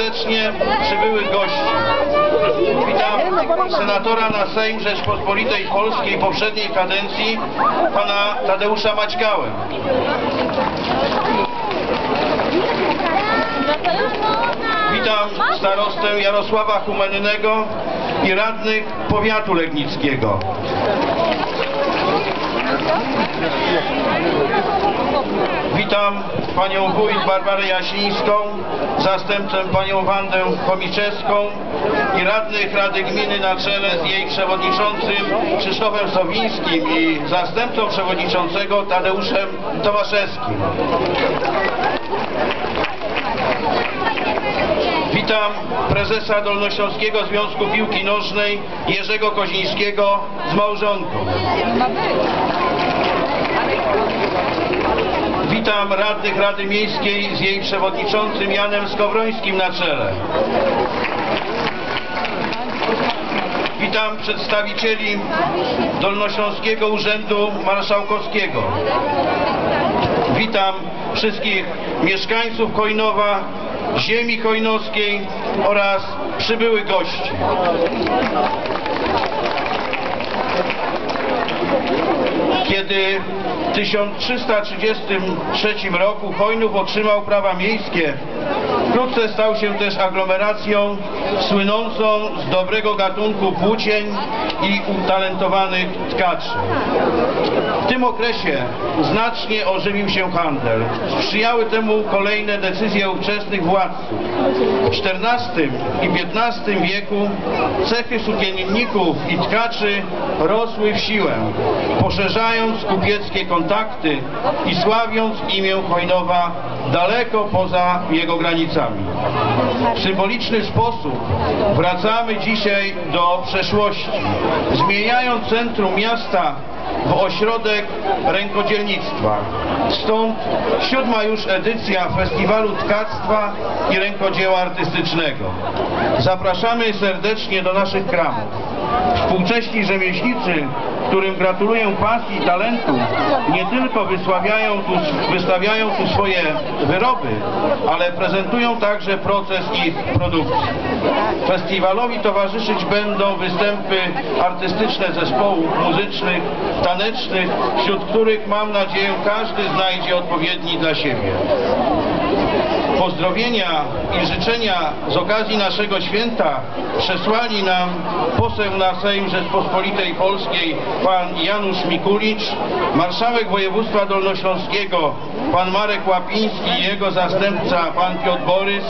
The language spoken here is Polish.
serdecznie przybyłych gości. Witam senatora na Sejm Rzeczpospolitej Polskiej poprzedniej kadencji, pana Tadeusza Maćkałę. Witam starostę Jarosława Humennego i radnych powiatu legnickiego. Witam panią wójt Barbarę Jasińską, zastępcę panią Wandę Komiczewską i radnych Rady Gminy na czele z jej przewodniczącym Krzysztofem Sowińskim i zastępcą przewodniczącego Tadeuszem Tomaszewskim. Witam prezesa Dolnośląskiego Związku Piłki Nożnej Jerzego Kozińskiego z małżonką. Witam radnych Rady Miejskiej z jej przewodniczącym Janem Skowrońskim na czele. Witam przedstawicieli Dolnośląskiego Urzędu Marszałkowskiego. Witam wszystkich mieszkańców Chojnowa, ziemi chojnowskiej oraz przybyłych gości. W 1333 roku Chojnów otrzymał prawa miejskie, wkrótce stał się też aglomeracją słynącą z dobrego gatunku płócień i utalentowanych tkaczy. W tym okresie znacznie ożywił się handel. Sprzyjały temu kolejne decyzje ówczesnych władców. W XIV i XV wieku cechy sukienników i tkaczy rosły w siłę, poszerzając kupieckie kontakty i sławiąc imię Chojnowa daleko poza jego granicami. W symboliczny sposób wracamy dzisiaj do przeszłości, zmieniając centrum miasta w ośrodek rękodzielnictwa. Stąd siódma już edycja Festiwalu Tkactwa i Rękodzieła Artystycznego. Zapraszamy serdecznie do naszych kramów. Współcześni rzemieślnicy, którym gratuluję pasji i talentu, nie tylko wysławiają tu, wystawiają tu swoje wyroby, ale prezentują także proces ich produkcji. Festiwalowi towarzyszyć będą występy artystyczne zespołów muzycznych, tanecznych, wśród których mam nadzieję każdy znajdzie odpowiedni dla siebie. Pozdrowienia i życzenia z okazji naszego święta przesłali nam poseł na Sejm Rzeczpospolitej Polskiej pan Janusz Mikulicz, marszałek województwa dolnośląskiego pan Marek Łapiński i jego zastępca pan Piotr Borys,